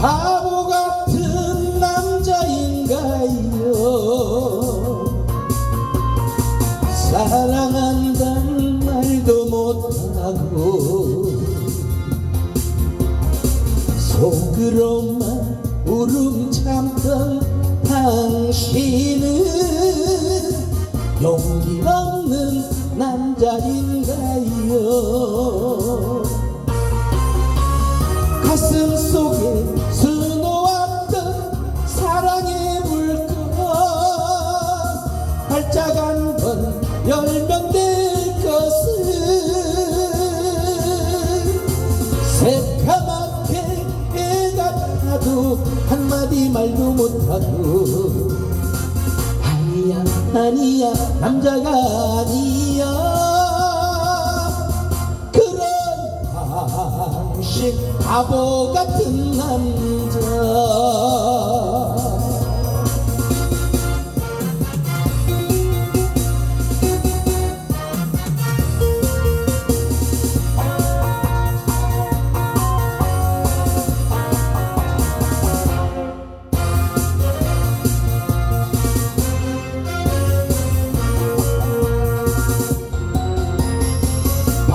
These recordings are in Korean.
바보 같은 남자인가요? 사랑한다는 말도 못하고 속으로만 울음 참던 당신은 용기 없는 남자인가요? 타도 한마디 말도 못하고. 아니야 아니야 남자가 아니야. 그런 당신 바보 같은 남자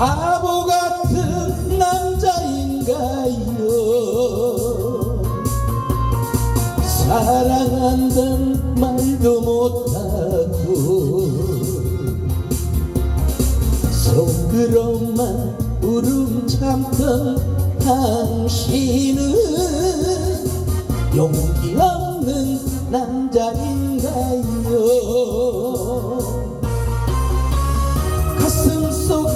바보 같은 남자인가요? 사랑한단 말도 못하고 속으로만 울음 참던 당신은 용기 없는 남자인가요? 가슴 속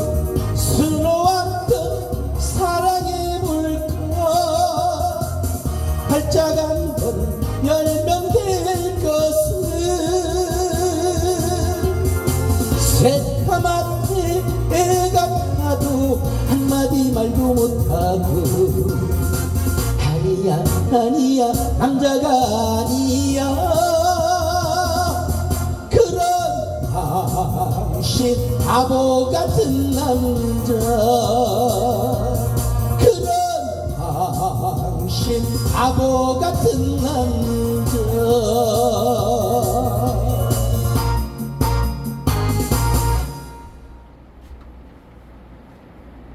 발짝 한번 열면 될 것은 새까맣게 애가 타도 한마디 말도 못하고 아니야 아니야 남자가 아니야. 그런 당신 바보 같은 남자 당신 바보 같은 남자